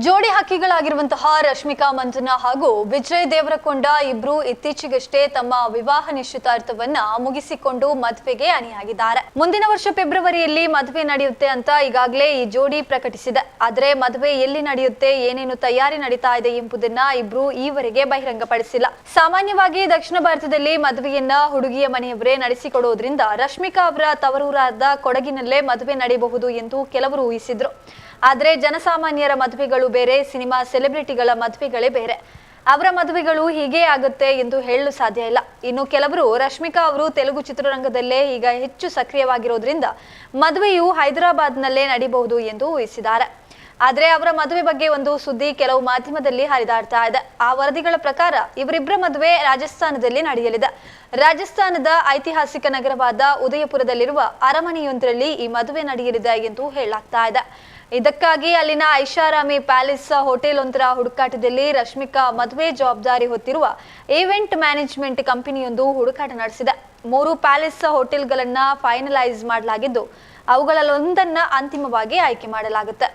ಜೋಡಿ ಹಕ್ಕಿಗಳಾಗಿರುವಂತಹ ರಶ್ಮಿಕಾ ಮಂಜುನಾ ಹಾಗೂ ವಿಜಯ್ ದೇವರಕೊಂಡ ಇಬ್ರು ಇತ್ತೀಚೆಗಷ್ಟೇ ತಮ್ಮ ವಿವಾಹ ನಿಶ್ಚಿತಾರ್ಥವನ್ನ ಮುಗಿಸಿಕೊಂಡು ಮದುವೆಗೆ ಅಣಿಯಾಗಿದ್ದಾರೆ. ಮುಂದಿನ ವರ್ಷ ಫೆಬ್ರವರಿಯಲ್ಲಿ ಮದುವೆ ನಡೆಯುತ್ತೆ ಅಂತ ಈಗಾಗಲೇ ಈ ಜೋಡಿ ಪ್ರಕಟಿಸಿದೆ. ಆದರೆ ಮದುವೆ ಎಲ್ಲಿ ನಡೆಯುತ್ತೆ, ಏನೇನು ತಯಾರಿ ನಡೀತಾ ಇದೆ ಎಂಬುದನ್ನ ಇಬ್ರು ಈವರೆಗೆ ಬಹಿರಂಗಪಡಿಸಿಲ್ಲ. ಸಾಮಾನ್ಯವಾಗಿ ದಕ್ಷಿಣ ಭಾರತದಲ್ಲಿ ಮದುವೆಯನ್ನ ಹುಡುಗಿಯ ಮನೆಯವರೇ ನಡೆಸಿಕೊಡೋದ್ರಿಂದ ರಶ್ಮಿಕಾ ಅವರ ತವರೂರಾದ ಕೊಡಗಿನಲ್ಲೇ ಮದುವೆ ನಡೆಯಬಹುದು ಎಂದು ಕೆಲವರು ಊಹಿಸಿದ್ರು. ಆದ್ರೆ ಜನಸಾಮಾನ್ಯರ ಮದುವೆಗಳು ಬೇರೆ, ಸಿನಿಮಾ ಸೆಲೆಬ್ರಿಟಿಗಳ ಮದುವೆಗಳೇ ಬೇರೆ. ಅವರ ಮದುವೆಗಳು ಹೀಗೆ ಆಗುತ್ತೆ ಎಂದು ಹೇಳಲು ಸಾಧ್ಯ ಇಲ್ಲ. ಇನ್ನು ಕೆಲವರು ರಶ್ಮಿಕಾ ಅವರು ತೆಲುಗು ಚಿತ್ರರಂಗದಲ್ಲೇ ಈಗ ಹೆಚ್ಚು ಸಕ್ರಿಯವಾಗಿರೋದ್ರಿಂದ ಮದುವೆಯು ಹೈದರಾಬಾದ್ನಲ್ಲೇ ನಡೀಬಹುದು ಎಂದು ಊಹಿಸಿದ್ದಾರೆ ಆದರೆ ಅವರ ಮದುವೆ ಬಗ್ಗೆ ಒಂದು ಸುದ್ದಿ ಕೆಲವು ಮಾಧ್ಯಮದಲ್ಲಿ ಹರಿದಾಡ್ತಾ ಇದೆ. ಆ ವರದಿಗಳ ಪ್ರಕಾರ ಇವರಿಬ್ಬರ ಮದುವೆ ರಾಜಸ್ಥಾನದಲ್ಲಿ ನಡೆಯಲಿದೆ. ರಾಜಸ್ಥಾನದ ಐತಿಹಾಸಿಕ ನಗರವಾದ ಉದಯಪುರದಲ್ಲಿರುವ ಅರಮನೆಯೊಂದರಲ್ಲಿ ಈ ಮದುವೆ ನಡೆಯಲಿದೆ ಎಂದು ಹೇಳಲಾಗ್ತಾ ಇದೆ. ಇದಕ್ಕಾಗಿ ಅಲ್ಲಿನ ಐಷಾರಾಮಿ ಪ್ಯಾಲೇಸ್ ಹೋಟೆಲ್ ಒಂದರ ಹುಡುಕಾಟದಲ್ಲಿ ರಶ್ಮಿಕಾ ಮದುವೆ ಜವಾಬ್ದಾರಿ ಹೊತ್ತಿರುವ ಈವೆಂಟ್ ಮ್ಯಾನೇಜ್ಮೆಂಟ್ ಕಂಪನಿಯೊಂದು ಹುಡುಕಾಟ ನಡೆಸಿದೆ. ಮೂರು ಪ್ಯಾಲೇಸ್ ಹೋಟೆಲ್ಗಳನ್ನ ಫೈನಲೈಸ್ ಮಾಡಲಾಗಿದ್ದು, ಅವುಗಳಲ್ಲೊಂದನ್ನ ಅಂತಿಮವಾಗಿ ಆಯ್ಕೆ ಮಾಡಲಾಗುತ್ತೆ.